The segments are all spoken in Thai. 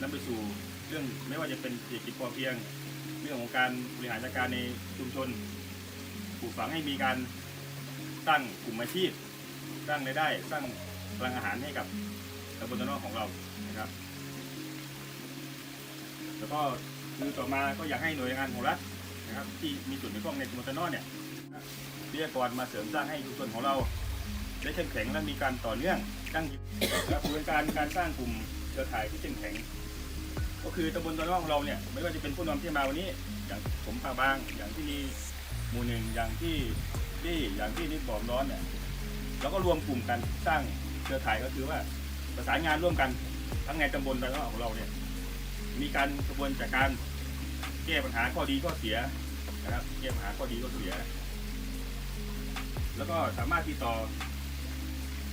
นำไปสู่เรื่องไม่ว่าจะเป็นเศรษฐกิจพอเพียง เรื่องของการบริหารจัดการในชุมชนปลูกฝังให้มีการสร้งกลุ่มอาชีพสร้างรายได้สร้างพลังอาหารให้กับตำบลตะนอกของเรานะครับ แล้วก็คือต่อมาก็อยากให้หน่วยงานของรัฐนะครับที่มีส่วนเกี่ยวข้องในตำบลตะนอกเนี่ยวิทยากรมาเสริมสร้างให้ชุมชนของเราได้เข้มแข็งและมีการต่อเนื่องตั้งนะครับกระบวนการการสร้างกลุ่มเครือข่ายที่เข้มแข็ง ก็คือตำบลตะนอกของเราเนี่ยไม่ว่าจะเป็นผู้นำที่มาวันนี้ อย่างผมปาบาง อย่างที่หมู่หนึ่งอย่างที่ที่อย่างที่นิดบอกร้อนเนี่ยเราก็รวมกลุ่มกันสร้างเครือข่ายก็คือว่าประสานงานร่วมกันทั้งในตำบลตะนอกของเราเนี่ยมีการกระบวนจากการแก้ปัญหาข้อดีข้อเสียนะครับแก้ปัญหาข้อดีข้อเสีย แล้วก็สามารถติดต่อ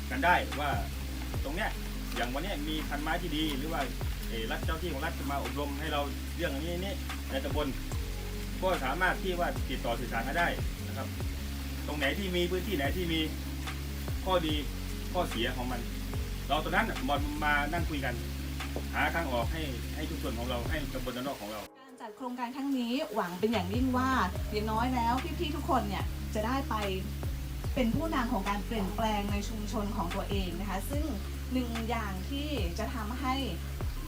กันได้ว่าตรงเนี้ยอย่างวันนี้มีพันไม้ที่ดีหรือว่า รัฐเจ้าที่ของรัฐจะมาอบรมให้เราเรื่องนี้นี่ในตำบลก็สามารถที่ว่าติดต่อสื่อสารกันได้นะครับ ตรงไหนที่มีพื้นที่ไหนที่มีข้อดีข้อเสียของมัน เราตอนนั้นบอลมานั่งคุยกัน หาทางออกให้ให้ทุกส่วนของเราให้ตำบลด้านนอกของเรา การจัดโครงการครั้งนี้หวังเป็นอย่างยิ่งว่าอย่างน้อยแล้วพี่ๆทุกคนเนี่ยจะได้ไปเป็นผู้นำของการเปลี่ยนแปลงในชุมชนของตัวเองนะคะ ซึ่งหนึ่งอย่างที่จะทำให้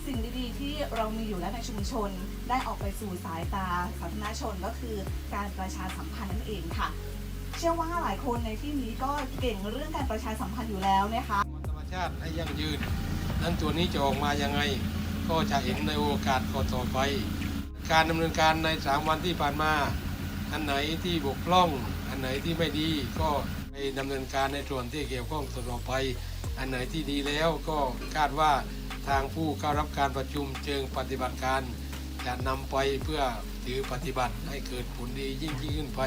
สิ่งดีๆ ที่เรามีอยู่แล้วในชุมชน ได้ออกไปสู่สายตาสาธารณชนก็คือการประชาสัมพันธ์นั่นเองค่ะ เชื่อว่าหลายคนในที่นี้ก็เก่งเรื่องการประชาสัมพันธ์อยู่แล้วนะคะธรรมชาติให้ยั่งยืน นั้นตัวนี้จะออกมายังไง ก็จะเห็นในโอกาสต่อไป การดำเนินการใน 3 วันที่ผ่านมา อันไหนที่บกพร่อง อันไหนที่ไม่ดีก็ไปดำเนินการในส่วนที่เกี่ยวข้องต่อไป อันไหนที่ดีแล้วก็คาดว่า ทางผู้เข้ารับการประชุมเชิงปฏิบัติการจะนำไปเพื่อถือปฏิบัติให้เกิดผลดียิ่งยิ่งขึ้นไป